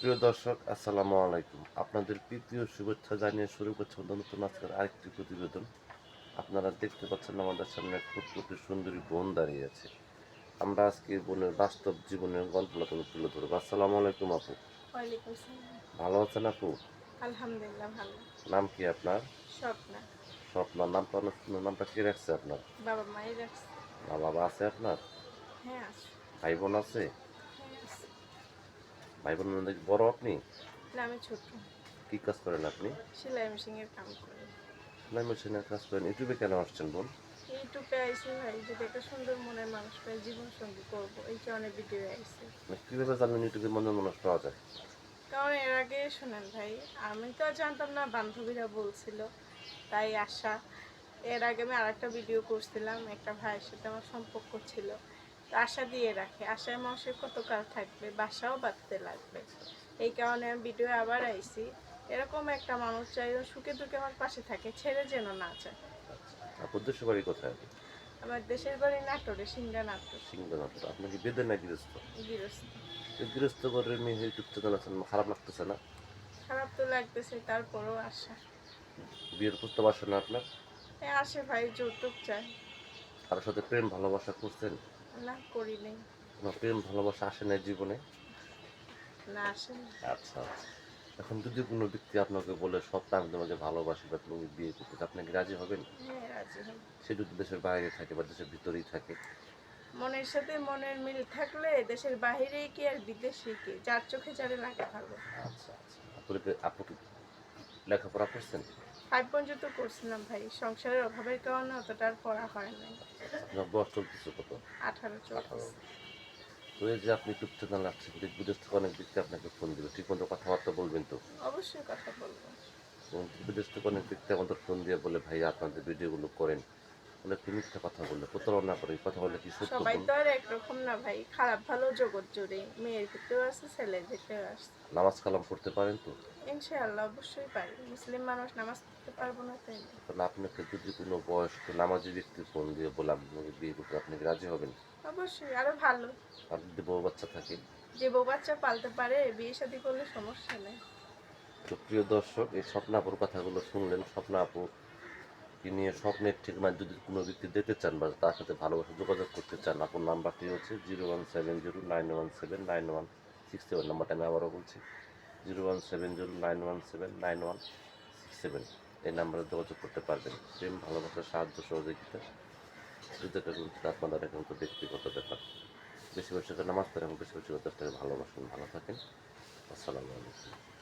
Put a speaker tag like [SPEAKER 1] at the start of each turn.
[SPEAKER 1] প্রিয় দর্শক আসসালামু আলাইকুম। আপনাদের প্রীতীয় শুভেচ্ছা জানিয়ে শুরু করছে নতুন আজকের আরেকটি প্রতিবেদন। আপনারা দেখতে পাচ্ছেন আমাদের সামনে এক ফুটফুটে সুন্দরী বোন দাঁড়িয়ে আছে। আমরা আজকে বোনের বাস্তব জীবনের গল্পটা তুলে তুলে ধরবো। আসসালামু আলাইকুম আপু। ভালো আছেন আপু?
[SPEAKER 2] আলহামদুলিল্লাহ ভালো।
[SPEAKER 1] নাম কি আপনার?
[SPEAKER 2] স্বপ্না।
[SPEAKER 1] স্বপ্নার নামটা অনেক সুন্দর। নামটা কে রাখছে আপনার?
[SPEAKER 2] বাবা মায়ের রাখছে।
[SPEAKER 1] মা বাবা আছে আপনার?
[SPEAKER 2] হ্যাঁ আছে।
[SPEAKER 1] ভাই বোন আছে? ভাই বোন মধ্যে বড় আপনি?
[SPEAKER 2] না আমি ছোট।
[SPEAKER 1] কি কাজ করেন আপনি?
[SPEAKER 2] সেলাই করি।
[SPEAKER 1] সেলাই মেশিনের কাজ করেন। ইউটিউবে কেন আসছেন বোন
[SPEAKER 2] ইউটিউবে ভাই যদি একটা সুন্দর মনের মানুষ পাই জীবন সঙ্গী করব। এই কারণে ভিডিও
[SPEAKER 1] মানে কীভাবে জানবেন ইউটিউবে মানুষ পাওয়া যায়?
[SPEAKER 2] কারণ এর আগে শোনেন ভাই আমি তো জানতাম না বান্ধবীরা বলছিল তাই আশা। এর আগে আমি আর একটা ভিডিও করছিলাম একটা ভাইয়ের সাথে আমার সম্পর্ক ছিল। তো আশা দিয়ে রাখে। আশায় মানুষের কত কাল থাকবে? বাসাও বাঁধতে লাগবে। এই কারণে আমি ভিডিও আবার আইছি। এরকম একটা মানুষ চাই ও সুখে দুঃখে আমার পাশে থাকে ছেড়ে যেন না চায়।
[SPEAKER 1] আপনার দেশের বাড়ি কোথায়
[SPEAKER 2] আমার দেশের বাড়ি নাটোরে সিংহা নাটোর।
[SPEAKER 1] সিংহনাথ আপনি কি বেদের না গৃহস্থ?
[SPEAKER 2] গৃহস্থ।
[SPEAKER 1] গৃহস্থ করে মেয়ে ইউটিউব চ্যানেল আছেন খারাপ লাগতেছে না?
[SPEAKER 2] খারাপ তো লাগতেছে তারপরও আশা।
[SPEAKER 1] বিয়ের প্রস্তাব আসে না আপনার?
[SPEAKER 2] এ আসে ভাই যৌতুক চাই।
[SPEAKER 1] কারোর সাথে প্রেম ভালোবাসা করছেন?
[SPEAKER 2] না করি নেই
[SPEAKER 1] প্রেম ভালোবাসা আসে না জীবনে?
[SPEAKER 2] না আসে না
[SPEAKER 1] আচ্ছা আচ্ছা। এখন যদি কোনো ব্যক্তি আপনাকে বলে সত্য আমি তোমাকে ভালোবাসি বা তুমি বিয়ে করতে আপনি কি রাজি হবেন?
[SPEAKER 2] হ্যাঁ
[SPEAKER 1] সে যদি দেশের বাইরে থাকে বা দেশের ভিতরেই থাকে?
[SPEAKER 2] মনের সাথে মনের মিল থাকলে দেশের বাহিরে কি আর বিদেশে কি? যার চোখে যারে লাগে ভালো।
[SPEAKER 1] আচ্ছা আচ্ছা। আপনি আপনি লেখাপড়া করছেন?
[SPEAKER 2] ফাইভ পর্যন্ত করছিলাম ভাই। সংসারের অভাবের কারণে অতটা আর পড়া হয় নাই।
[SPEAKER 1] বয়স চলতেছে কত?
[SPEAKER 2] আঠারো চলতেছে
[SPEAKER 1] তো এই যে আপনি ইউটিউব চ্যানেল রাখছেন দেশ বিদেশ থেকে অনেক ব্যক্তি আপনাকে ফোন দিবে। ঠিক মতো কথাবার্তা বলবেন তো?
[SPEAKER 2] অবশ্যই কথা বলব।
[SPEAKER 1] বিদেশ থেকে অনেক ব্যক্তি আমাদের ফোন দিয়ে বলে ভাই আপনাদের ভিডিওগুলো করেন। অনেক মিথ্যা কথা বললে প্রতারণা করে কথা বলে কি সত্য
[SPEAKER 2] সবাই তো আর একরকম না ভাই খারাপ ভালো জগৎ জুড়ে মেয়ের ভিতরেও আছে ছেলের ভিতরেও আছে।
[SPEAKER 1] নামাজ কালাম করতে পারেন তো?
[SPEAKER 2] ইনশাআল্লাহ অবশ্যই পারি। মুসলিম মানুষ নামাজ পড়তে পারব না তাই।
[SPEAKER 1] কারণ আপনাকে যদি কোনো বয়স্ক নামাজি ব্যক্তি ফোন দিয়ে বলে আপনাকে বিয়ে করতে আপনি কি রাজি হবেন?
[SPEAKER 2] অবশ্যই আরও ভালো।
[SPEAKER 1] আর যদি বউ বাচ্চা থাকে?
[SPEAKER 2] যে বউ বাচ্চা পালতে পারে বিয়ে শাদী করলে সমস্যা নেই।
[SPEAKER 1] তো প্রিয় দর্শক এই স্বপ্নাপুর কথাগুলো শুনলেন। স্বপ্নাপু কি নিয়ে স্বপ্নের ঠিকানা যদি কোনো ব্যক্তি দেখতে চান বা তার সাথে ভালোবাসা যোগাযোগ করতে চান, আপনার নাম্বারটি হচ্ছে zero one seven zero nine one seven nine one six seven নাম্বারটা আমি আবারও বলছি zero one seven zero nine one seven nine one six seven এই নাম্বারে যোগাযোগ করতে পারবেন। প্রেম ভালোবাসার সাহায্য, সহযোগিতা দুটোটা কিন্তু আপনাদের কিন্তু ব্যক্তিগত ব্যাপার। বেশি বেশি করে নামাজ পড়েন বেশি বেশি করে ভালোবাসেন, ভালো থাকেন। আসসালামু আলাইকুম।